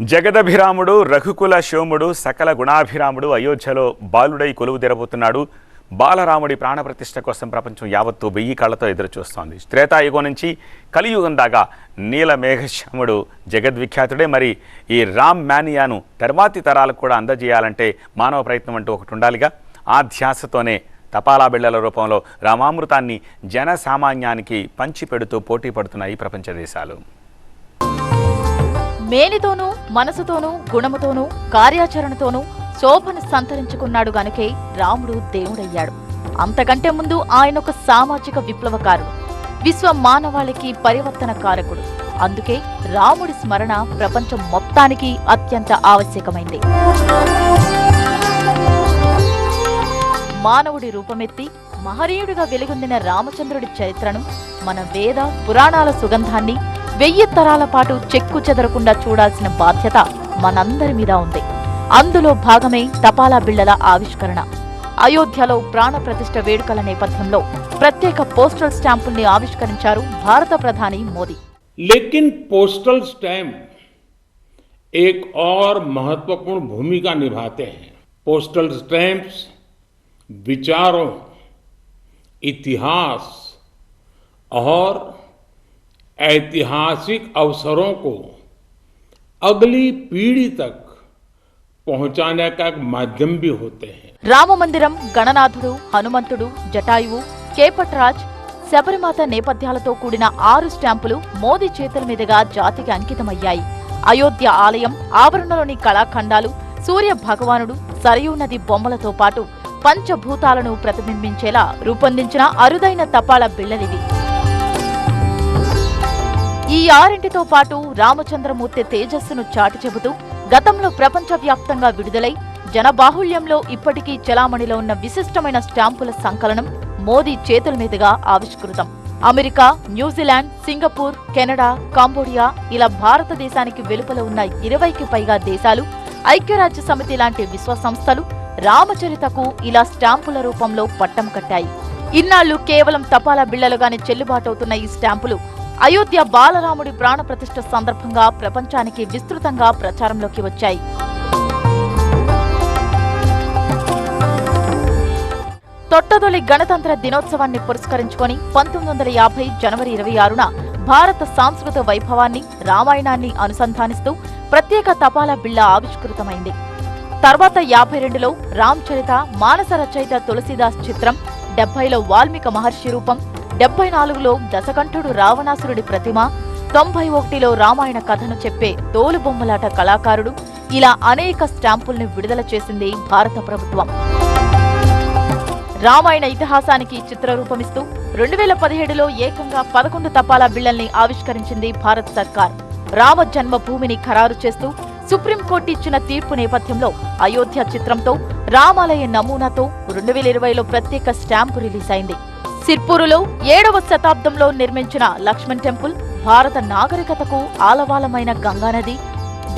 జగదభిరాముడు రఘుకుల శోముడు సకల గుణాభిరాముడు అయోధ్యలో బాలుడై కొలువు తెరబోతున్నాడు. బాలరాముడి ప్రాణప్రతిష్ఠ కోసం ప్రపంచం యావత్తు వెయ్యి కళ్ళతో ఎదురుచూస్తోంది. త్రేతాయుగం నుంచి కలియుగం దాకా నీల మేఘశ్యాముడు జగద్విఖ్యాతుడే. మరి ఈ రామ్ మానియాను తర్వాతి తరాలకు కూడా అందజేయాలంటే మానవ ప్రయత్నం అంటూ ఒకటి ఉండాలిగా. ఆ ధ్యాసతోనే తపాలా బిళ్ళల రూపంలో రామామృతాన్ని జనసామాన్యానికి పంచిపెడుతూ పోటీ పడుతున్నాయి ప్రపంచ దేశాలు. మేనితోనూ మనసుతోనూ గుణముతోనూ కార్యాచరణతోనూ శోభను సంతరించుకున్నాడు గనుకే రాముడు దేవుడయ్యాడు. అంతకంటే ముందు ఆయన ఒక సామాజిక విప్లవకారుడు విశ్వ మానవాళికి పరివర్తన కారకుడు అందుకే రాముడి స్మరణ ప్రపంచం మొత్తానికి అత్యంత ఆవశ్యకమైంది. మానవుడి రూపమెత్తి మహనీయుడిగా వెలుగొందిన రామచంద్రుడి చరిత్రను మన వేద పురాణాల సుగంధాన్ని వెయ్యి తరాల పాటు చెక్కు చెదరకుండా చూడాల్సిన బాధ్యత మనందరి మీద ఉంది అందులో భాగమే తపాలా బిళ్లల ఆవిష్కరణ అయోధ్యలో ప్రాణ ప్రతిష్ఠ వేడుకల నేపథ్యంలో ప్రత్యేక పోస్టల్ స్టాంపుల్ని ఆవిష్కరించారు భారత ప్రధాని మోదీ लेकिन पोस्टल स्टैम्प एक और महत्वपूर्ण भूमिका निभाते हैं पोस्टल स्टैम्प्स विचारों इतिहास और ऐतिहासिक अवसरों को अगली पीढ़ी तक पहुंचाने का एक माध्यम भी होते हैं రామమందిరం గణనాథుడు హనుమంతుడు జటాయువు కేపట్రాజ్ శబరిమాత నేపథ్యాలతో కూడిన ఆరు స్టాంపులు మోదీ చేతుల మీదుగా జాతికి అంకితమయ్యాయి అయోధ్య ఆలయం ఆవరణలోని కళాఖండాలు సూర్య భగవానుడు సరయూ నది బొమ్మలతో పాటు పంచభూతాలను ప్రతిబింబించేలా రూపొందించిన అరుదైన తపాల బిళ్ళలివి ఈ ఆరింటితో పాటు రామచంద్రమూర్తి తేజస్సును చాటి చెబుతూ గతంలో ప్రపంచవ్యాప్తంగా విడుదలై జనబాహుళ్యంలో ఇప్పటికీ చలామణిలో ఉన్న విశిష్టమైన స్టాంపుల సంకలనం మోదీ చేతుల మీదుగా ఆవిష్కృతం. America New Zealand Singapore Canada Cambodia ఇలా భారతదేశానికి వెలుపల ఉన్న ఇరవైకి పైగా దేశాలు ఐక్యరాజ్య సమితి లాంటి విశ్వ సంస్థలు రామచరితకు ఇలా స్టాంపుల రూపంలో పట్టం కట్టాయి. ఇన్నాళ్ళు కేవలం తపాలా బిళ్ళలుగానే చెల్లుబాటవుతున్న ఈ స్టాంపులు అయోధ్య బాలరాముడి ప్రాణప్రతిష్ఠ సందర్భంగా ప్రపంచానికి విస్తృతంగా ప్రచారంలోకి వచ్చాయి. తొట్టదొలి గణతంత్ర దినోత్సవాన్ని పురస్కరించుకొని పంతొమ్మిది వందల యాభై జనవరి ఇరవై ఆరున భారత సాంస్కృతిక వైభవాన్ని రామాయణాన్ని అనుసంధానిస్తూ ప్రత్యేక తపాలా బిళ్ళ ఆవిష్కృతమైంది. తర్వాత యాభై రెండులో రామ్ చరిత మానస రచయిత తులసిదాస్ చిత్రం డెబ్బైలో వాల్మీక మహర్షి రూపం డెబ్బై నాలుగులో దశకంఠుడు రావణాసురుడి ప్రతిమ తొంభై ఒకటిలో రామాయణ కథను చెప్పే తోలుబొమ్మలాట కళాకారుడు ఇలా అనేక స్టాంపుల్ని విడుదల చేసింది భారత ప్రభుత్వం. రామాయణ ఇతిహాసానికి చిత్రరూపమిస్తూ రెండు వేల పదిహేడులో ఏకంగా పదకొండు తపాలా బిళ్ళల్ని ఆవిష్కరించింది భారత్ సర్కార్. రామ జన్మభూమిని ఖరారు చేస్తూ సుప్రీంకోర్టు ఇచ్చిన తీర్పు నేపథ్యంలో అయోధ్య చిత్రంతో రామాలయ నమూనాతో రెండు వేల ఇరవైలో ప్రత్యేక స్టాంపు రిలీజ్ అయింది సిర్పూరులో ఏడవ శతాబ్దంలో నిర్మించిన లక్ష్మణ్ టెంపుల్ భారత నాగరికతకు ఆలవాలమైన గంగానది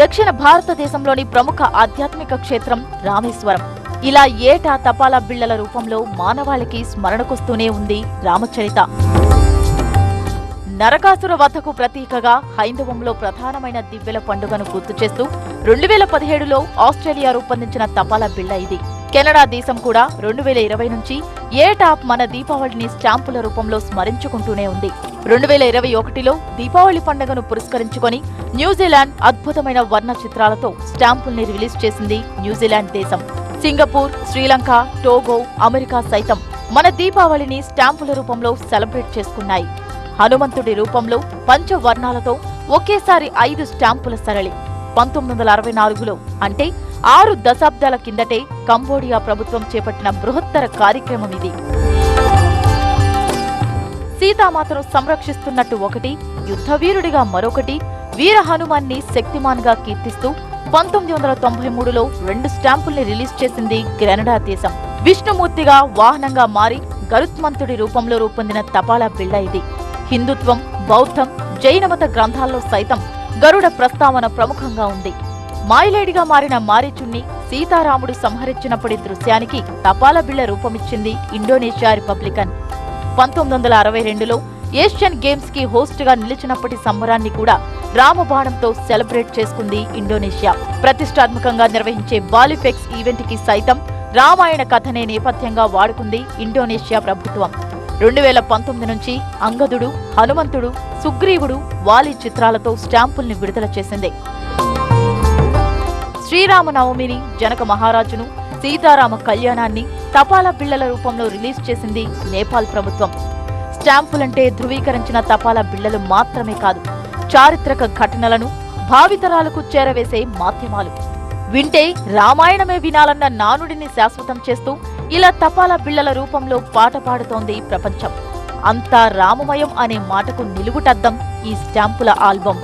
దక్షిణ భారతదేశంలోని ప్రముఖ ఆధ్యాత్మిక క్షేత్రం రామేశ్వరం. ఇలా ఏటా తపాలా బిళ్ళల రూపంలో మానవాళికి స్మరణకొస్తూనే ఉంది రామచరిత. నరకాసుర వధకు ప్రతీకగా హైందవంలో ప్రధానమైన దివ్యల పండుగను గుర్తు చేస్తూ రెండు వేల పదిహేడులో ఆస్ట్రేలియా రూపొందించిన తపాలా బిళ్ళ ఇది. కెనడా దేశం కూడా రెండు వేల ఇరవై నుంచి ఏటా మన దీపావళిని స్టాంపుల రూపంలో స్మరించుకుంటూనే ఉంది. రెండు వేల ఇరవై ఒకటిలో దీపావళి పండుగను పురస్కరించుకొని న్యూజిలాండ్ అద్భుతమైన వర్ణ చిత్రాలతో స్టాంపుల్ని రిలీజ్ చేసింది న్యూజిలాండ్ దేశం. సింగపూర్ శ్రీలంక టోగో అమెరికా సైతం మన దీపావళిని స్టాంపుల రూపంలో సెలబ్రేట్ చేసుకున్నాయి. హనుమంతుడి రూపంలో పంచవర్ణాలతో ఒకేసారి ఐదు స్టాంపుల సరళి. పంతొమ్మిది వందల అరవై నాలుగులో అంటే ఆరు దశాబ్దాల కిందటే కంబోడియా ప్రభుత్వం చేపట్టిన బృహత్తర కార్యక్రమం ఇది. సీతామాతను సంరక్షిస్తున్నట్టు ఒకటి యుద్ధవీరుడిగా మరొకటి వీర హనుమాన్ని శక్తిమాన్గా కీర్తిస్తూ పంతొమ్మిది వందల తొంభై మూడులో రెండు స్టాంపుల్ని రిలీజ్ చేసింది కెనడా దేశం. విష్ణుమూర్తిగా వాహనంగా మారి గరుత్మంతుడి రూపంలో రూపొందిన తపాలా బిళ్ళ ఇది. హిందుత్వం బౌద్ధం జైనమత గ్రంథాల్లో సైతం గరుడ ప్రస్తావన ప్రముఖంగా ఉంది. మాయలేడిగా మారిన మారిచున్ని సీతారాముడు సంహరించినప్పటి దృశ్యానికి తపాలా బిళ్ళ రూపమిచ్చింది ఇండోనేషియా రిపబ్లికన్. పంతొమ్మిది వందల అరవై రెండులో ఏషియన్ గేమ్స్కి హోస్ట్గా నిలిచినప్పటి సంబరాన్ని కూడా రామబాణంతో సెలబ్రేట్ చేసుకుంది ఇండోనేషియా. ప్రతిష్టాత్మకంగా నిర్వహించే బాలిఫెక్స్ ఈవెంట్కి సైతం రామాయణ కథనే నేపథ్యంగా వాడుకుంది ఇండోనేషియా ప్రభుత్వం. రెండు వేల పంతొమ్మిది నుంచి అంగదుడు హనుమంతుడు సుగ్రీవుడు వాలి చిత్రాలతో స్టాంపుల్ని విడుదల చేసింది. శ్రీరామనవమిని జనక మహారాజును సీతారామ కళ్యాణాన్ని తపాలా బిళ్ళల రూపంలో రిలీజ్ చేసింది నేపాల్ ప్రభుత్వం. స్టాంపులంటే ధృవీకరించిన తపాలా బిళ్ళలు మాత్రమే కాదు చారిత్రక ఘటనలను భావితరాలకు చేరవేసే మాధ్యమాలు. వింటే రామాయణమే వినాలన్న నానుడిని శాశ్వతం చేస్తూ ఇలా తపాలా బిళ్ళల రూపంలో పాట పాడుతోంది ప్రపంచం. అంతా రామమయం అనే మాటకు నిలువుటద్దం ఈ స్టాంపుల ఆల్బం